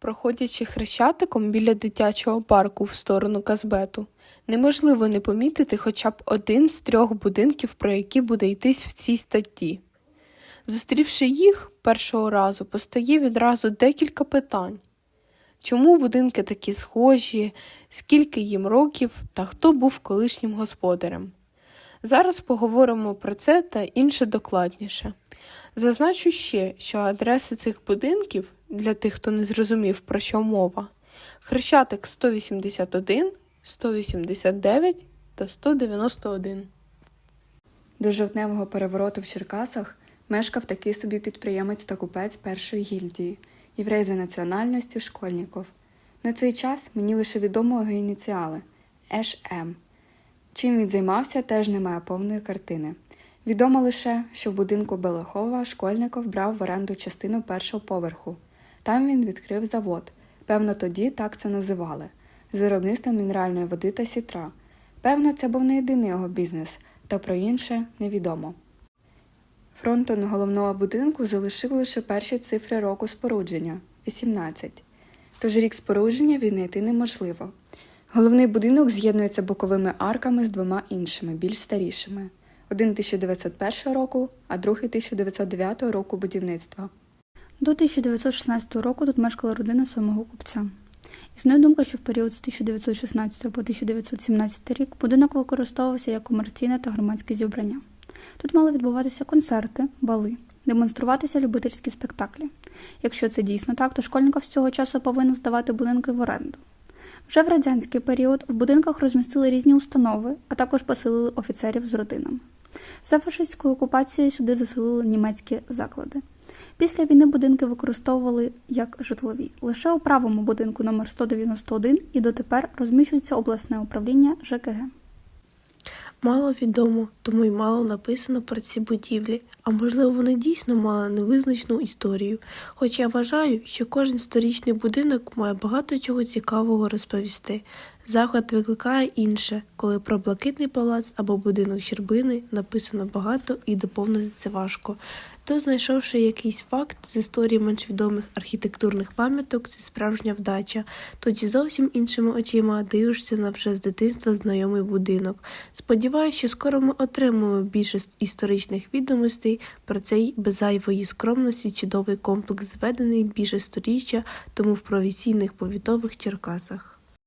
Проходячи хрещатиком біля дитячого парку в сторону Казбету, неможливо не помітити хоча б один з трьох будинків, про які буде йтись в цій статті. Зустрівши їх першого разу, постає відразу декілька питань. Чому будинки такі схожі, скільки їм років та хто був колишнім господарем? Зараз поговоримо про це та інше докладніше. Зазначу ще, що адреси цих будинків для тих, хто не зрозумів, про що мова, Хрещатик 181, 189 та 191. До жовтневого перевороту в Черкасах мешкав такий собі підприємець та купець першої гільдії, єврей за національністю Школьніков. На цей час мені лише відомо його ініціали Еш М. Чим він займався, теж немає повної картини. Відомо лише, що в будинку Белихова Школьников брав в оренду частину першого поверху. Там він відкрив завод. Певно, тоді так це називали з виробництва мінеральної води та сітра. Певно, це був не єдиний його бізнес, та про інше невідомо. Фронтон головного будинку залишив лише перші цифри року спорудження 18. Тож рік спорудження віднайти неможливо. Головний будинок з'єднується боковими арками з двома іншими, більш старішими. Один 1901 року, а другий 1909 року будівництва. До 1916 року тут мешкала родина самого купця. Існує думка, що в період з 1916 по 1917 рік будинок використовувався як комерційне та громадське зібрання. Тут мали відбуватися концерти, бали, демонструватися любительські спектаклі. Якщо це дійсно так, то школьников з цього часу повинен здавати будинки в оренду. Вже в радянський період в будинках розмістили різні установи, а також поселили офіцерів з родинами. За фашистською окупацією сюди заселили німецькі заклади. Після війни будинки використовували як житлові. Лише у правому будинку номер 191 і дотепер розміщується обласне управління ЖКГ. Мало відомо, тому й мало написано про ці будівлі, а можливо, вони дійсно мали невизначну історію. Хоч я вважаю, що кожен сторічний будинок має багато чого цікавого розповісти. Заклад викликає інше, коли про блакитний палац або будинок Щербини написано багато і доповнити це важко. То, знайшовши якийсь факт з історії менш відомих архітектурних пам'яток, це справжня вдача. Тоді зовсім іншими очима дивишся на вже з дитинства знайомий будинок. Сподіваюся, що скоро ми отримаємо більше історичних відомостей про цей без зайвої скромності чудовий комплекс, зведений більше сторіччя тому в провінційних повітових Черкасах.